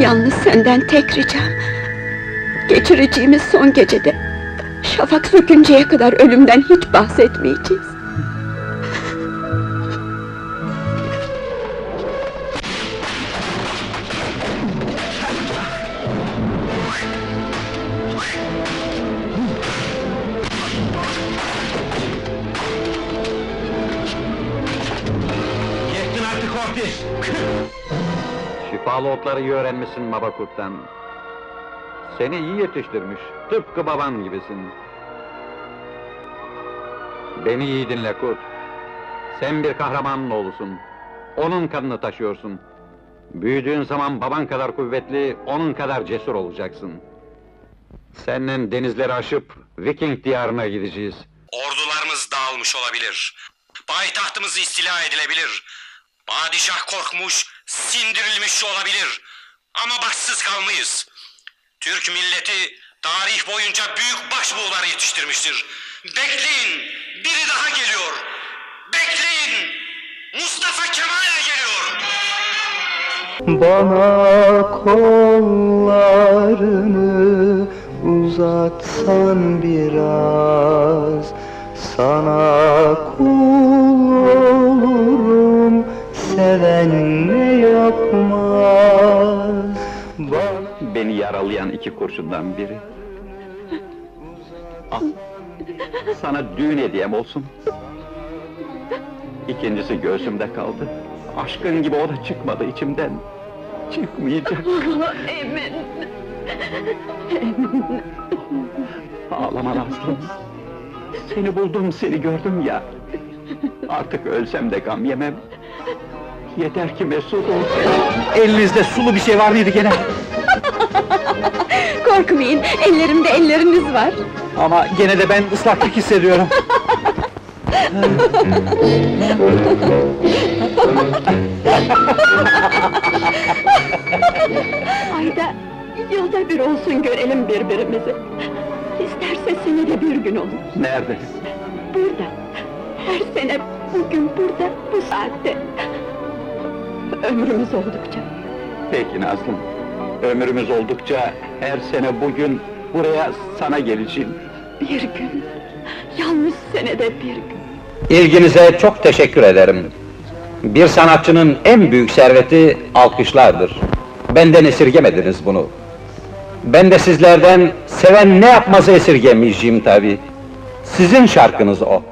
Yalnız senden tek ricam. Geçireceğimiz son gecede şafak sökünceye kadar ölümden hiç bahsetmeyeceğiz. Yettin artık Ortiz! Şifalı otları iyi öğrenmişsin baba kurttan. Seni iyi yetiştirmiş, tıpkı baban gibisin. Beni iyi dinle kurt. Sen bir kahramanın oğlusun. Onun kanını taşıyorsun. Büyüdüğün zaman baban kadar kuvvetli, onun kadar cesur olacaksın. Seninle denizleri aşıp Viking diyarına gideceğiz. Ordularımız dağılmış olabilir. Payitahtımız istila edilebilir. Padişah korkmuş, sindirilmiş olabilir. Ama başsız kalmayız. Türk milleti tarih boyunca büyük başbuğlar yetiştirmiştir. Bekleyin, biri daha geliyor. Bekleyin, Mustafa Kemal geliyor. Bana kollarını uzatsan biraz Sana kul olurum seven Beni yaralayan iki kurşundan biri. Al. Sana düğün hediyem olsun. İkincisi göğsümde kaldı. Aşkın gibi o da çıkmadı içimden. Çıkmayacak. Emin. Ağlama Nazlım. Seni buldum, seni gördüm ya. Artık ölsem de gam yemem. Yeter ki mesut olsun. Elinizde sulu bir şey var mıydı gene? Korkmayın, ellerimde elleriniz var. Ama gene de ben ıslaklık hissediyorum. Ayda, yılda bir olsun görelim birbirimizi. İsterse senede bir gün olur. Nerede? Burada. Her sene bugün burada, bu saatte. Ömrümüz oldukça. Peki Nazlım. Ömrümüz oldukça her sene bugün buraya sana geleceğim. Bir gün, yalnız senede bir gün. İlginize çok teşekkür ederim. Bir sanatçının en büyük serveti alkışlardır. Benden esirgemediniz bunu. Ben de sizlerden seven ne yapmazı esirgemeyeceğim tabi. Sizin şarkınız o.